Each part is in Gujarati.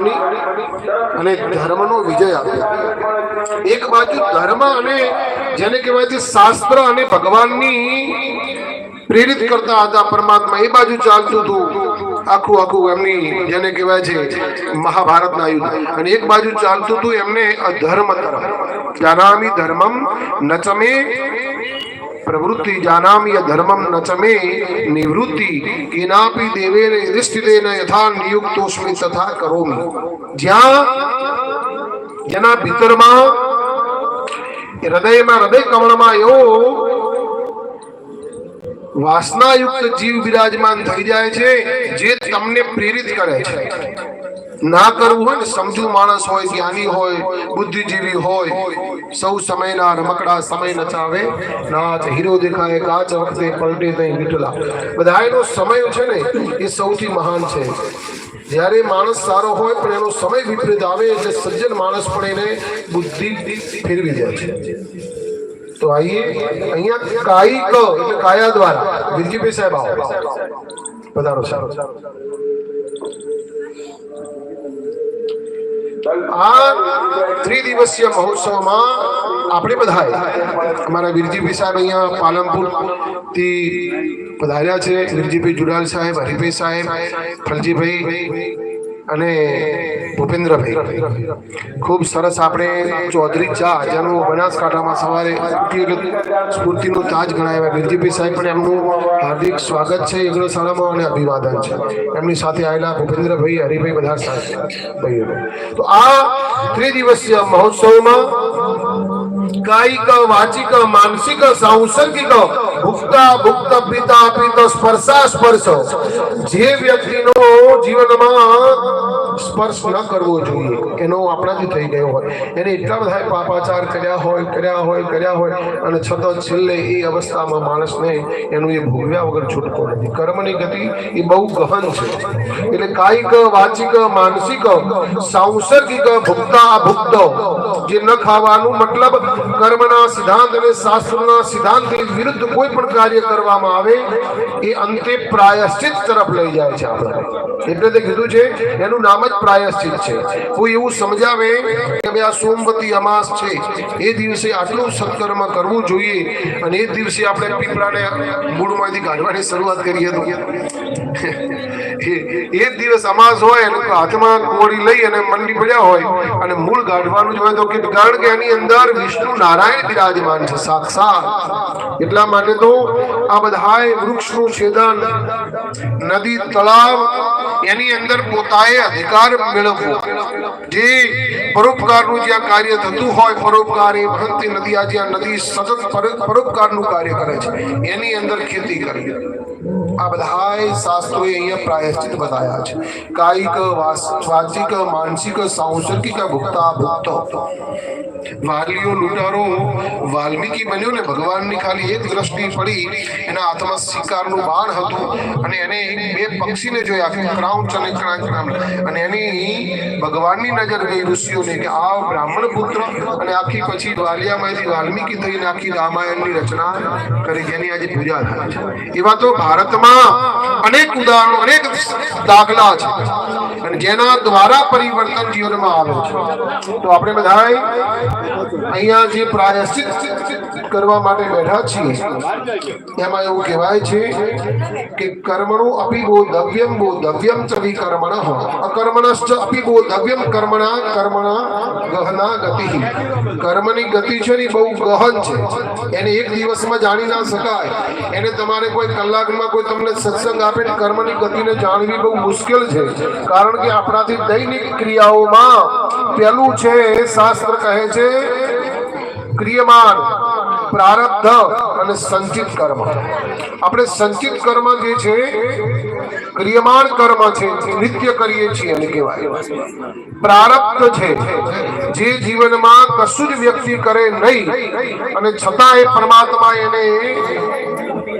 અને ધર્મનો વિજય આપ્યો એક બાજુ ધર્મ અને જેને કહેવાય છે શાસ્ત્ર અને ભગવાનની પ્રેરિત કરતા હતા પરમાત્મા, એ બાજુ ચાલતું હતું. આખું આખું એમની જેને કહેવાય છે મહાભારતના યુદ્ધ. અને એક બાજુ ચાલતું હતું એમને અધર્મ તરફ. ધર્મમ નચમે પ્રવૃત્તિ જાનામી ધર્મમ નચમે નિવૃત્તિ કેનાપી દેવેન યુધિષ્ઠિરેન યથા નિયુક્તોસ્મિ તથા કરોમિ જ્યાં જેના ભીતરમાં હૃદયમાં હૃદય કમળમાં એવો વાસનાયુક્ત જીવ બિરાજમાન થઈ જાય છે, જે તમને પ્રેરિત કરે છે। ના કરવું હોય ને સમજુ માણસ હોય, જ્ઞાની હોય, બુદ્ધિજીવી હોય, સૌ સમયના રમકડા સમય નચાવે. નાચ હીરો દેખાય, કાચ વખતે પલટે તઈ વિઠલા બધાયનો સમય છે ને, એ સૌથી મહાન છે. જ્યારે માણસ સારો હોય, પણ એનો સમય વિપરીત આવે, એટલે સજ્જન માણસ પણ એને બુદ્ધિ ફેરવી જાય છે. તો આઈએ, અહીંયા કાયિક, એટલે કાયા દ્વારા. વિરજીભાઈ સાહેબ આવો. પધારો, સાહેબ. આ ત્રિદિવસીય મહોત્સવમાં આપણે બધાએ, અમારા વીરજીભાઈ સાહેબ અહીંયા પાલનપુરથી પધાર્યા છે. વીરજીભાઈ જુડાલ સાહેબ, હરિભાઈ સાહેબ, ફલજીભાઈ અને ભૂપેન્દ્રભાઈ. ખૂબ સરસ આપણે ચૌધરી ચા જેનું બનાસકાંઠામાં સવારે સ્ફૂર્તિનું તાજ ગણાવ્યા વીરજીભાઈ સાહેબ પણ એમનું હાર્દિક સ્વાગત છે એગ્રો શાળામાં અને અભિવાદન છે. એમની સાથે આવેલા ભૂપેન્દ્રભાઈ, હરિભાઈ બધા ભાઈઓ તો આ ત્રિદિવસીય મહોત્સવમાં કાયિક વાચિક, માનસિક સાંસર્ગિક ભુક્તા ભુક્ત પિતા પિત સ્પર્શા સ્પર્શ. જે વ્યક્તિનો જીવનમાં સ્પર્શ ન કરવો જોઈએ. એનો આપણાથી થઈ ગયો હોય. એને એટલા બધા પાપાચાર કર્યા હોય કર્યા હોય કર્યા હોય અને છતાં છેલ્લે એ અવસ્થામાં માણસને એનું એ ભોગવ્યા વગર છૂટકો નથી. કર્મની ગતિ એ બહુ ગહન છે. એટલે કાયિક, વાચિક, માનસિક, સાંસર્ગિક ભુક્તા ભુક્ત જે ન ખાવાનું મતલબ કર્મના સિદ્ધાંત અને શાસ્ત્રના સિદ્ધાંતની વિરુદ્ધ કોઈ પણ કાર્ય કરવામાં આવે, એ અંતે પ્રાયશ્ચિત તરફ લઈ જાય છે આપણે એટલે તે કીધું છે, એનું નામ જ પ્રાયશ્ચિત છે. કોઈ એવું સમજાવે કે ભાઈ આ સોમવતી અમાસ છે. એ દિવસે આટલું સત્કર્મ કરવું જોઈએ અને એ દિવસે આપણે પીપળાને મૂળમાંથી કાઢવાની શરૂઆત કરીએ તો એ દિવસ અમાસ હોય અને હાથમાં કોળી લઈ અને મંડી પડ્યા હોય. અને મૂળ ગાઢવાનું જ તો કે કારણ કે એની અંદર વિષ્ણુ નારાયણ બિરાજમાન છે, સાક્ષાત. એટલા માટે તો આ બધાય વૃક્ષનું છેદન, નદી, તળાવ, એની અંદર પોતાએ અધિકાર મેળવવો. જે પરોપકારનું જ્યાં કાર્ય થતું હોય, પરોપકાર એ ભરતી નદી આ જ્યાં નદી સતત પર- પરોપકારનું કાર્ય કરે છે, એની અંદર ખેતી કરવી. આ બધાય શાસ્ત્રોએ અહીંયા પ્રાયશ્ચિત બતાવ્યા છે કાયિક વાચિક માનસિક સાંસર્ગિક ભુક્તા ભુક્તો વાલીઓ લૂંટારો વાલ્મીકી બન્યો ને ભગવાનની ખાલી એક દ્રષ્ટિ પડી એના હાથમાં શિકારનું બાણ હતું અને એને બે પક્ષીને જોયા ક્રાઉચ અને ક્રાંચ અને એની ભગવાનની નજર ગઈ ઋષિઓને કે આ બ્રાહ્મણ પુત્ર અને આખી પછી વાલિયામાંથી વાલ્મીકી થઈને આખી રામાયણની રચના કરી, જેની આજે પૂજા થાય છે। એવા તો ભારતમાં અનેક ઉદાહરણો, અનેક દાખલા છે. અને જેના દ્વારા પરિવર્તન જીવનમાં આવે છે. તો આપણે બધાએ અહીંયા જે પ્રાયશ્ચિત કરવા માટે બેઠા છીએ, એમાં એવું કહેવાય છે કે કર્મણો દવ્યમ બોધવ્યમ ચ વિકર્મણ અકર્મણશ્ચ અપી બોધવ્યમ કર્મણા કર્મણા ગહના ગતિ. કર્મની ગતિ છે ને બહુ ગહન છે. એને એક દિવસમાં જાણી ના શકાય. એને તમારે કોઈ કલાકમાં કોઈ તમને સત્સંગ આપે કર્મની ગતિને જાણવી બહુ મુશ્કેલ છે. કારણ કે આપણાથી દૈનિક ક્રિયાઓમાં પેલું છે શાસ્ત્ર કહે છે ક્રિયમાન પ્રારબ્ધ અને સંચિત કર્મ. આપણે સંચિત કર્મ જે છે ક્રિયમાન કર્મ છે, નિત્ય કરીએ છીએ એને કહેવાય. પ્રારબ્ધ છે, જે જીવનમાં કશું જ વ્યક્તિ કરે નહીં અને છતાં એ પરમાત્મા એને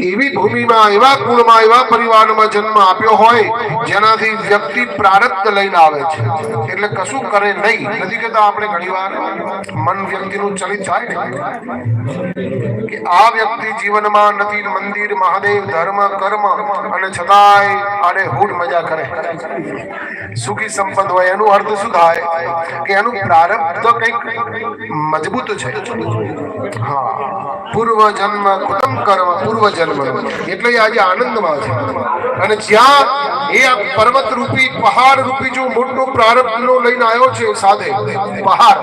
એવી ભૂમિમાં, એવા કુળમાં, એવા પરિવારમાં જન્મ આપ્યો હોય, જેનાથી વ્યક્તિ પ્રારબ્ધ લઈને આવે છે. એટલે કશું કરે નહીં. નથી કહેતા આપણે ઘણીવાર મન વ્યક્તિનું ચલિત થાય ને. કે આ વ્યક્તિ જીવનમાં નથી, મંદિર, મહાદેવ, ધર્મ, કર્મ, અને છતાંય આને હૂડ મજા કરે. સુખી સંપન્ન હોય, એનું અર્થ શું થાય? કે એનું પ્રારબ્ધ કંઈક મજબૂત છે. હા. પૂર્વ જન્મ કુટુંબ કર્મ પૂર્વ જન્મ એટલે આજે આનંદમાં છે. અને જ્યાં એ પર્વત રૂપી પહાડ રૂપી જો મોટો પ્રારંભ નો લઈને આવ્યો છે સાથે, પહાડ,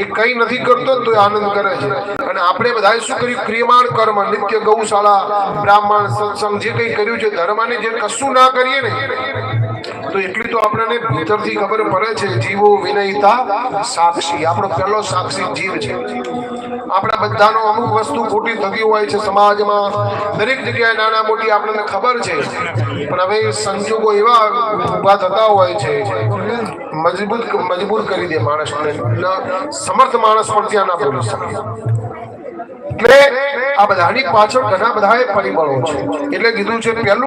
એ કઈ નથી કરતો તો આનંદ કરે છે. અને આપણે બધાએ શું કર્યું? ક્રિયમાણ કર્મ, નિત્ય ગૌશાળા, બ્રાહ્મણ, સત્સંગ, જે કંઈ કર્યું છે, ધર્મને જે કશું ના કરીએ ને તો એટલી તો આપણને ભીતરથી ખબર પડે છે, જીવો વિનયતા સાક્ષી. આપણો પહેલો સાક્ષી જીવ છે. આપણા બધાનો અમુક વસ્તુ ખોટી થતી હોય છે સમાજમાં. દરેક જગ્યાએ નાના મોટી આપણને ખબર છે. પણ હવે સંજોગો એવા ઊભા થતા હોય છે, મજબૂત મજબૂર કરી દે માણસને સમર્થ માણસ પણ ત્યાં ના બોલી શકે. એટલે આ બધાની પાછળ ઘણા બધા પરિબળો છે. એટલે કીધું છે, પહેલું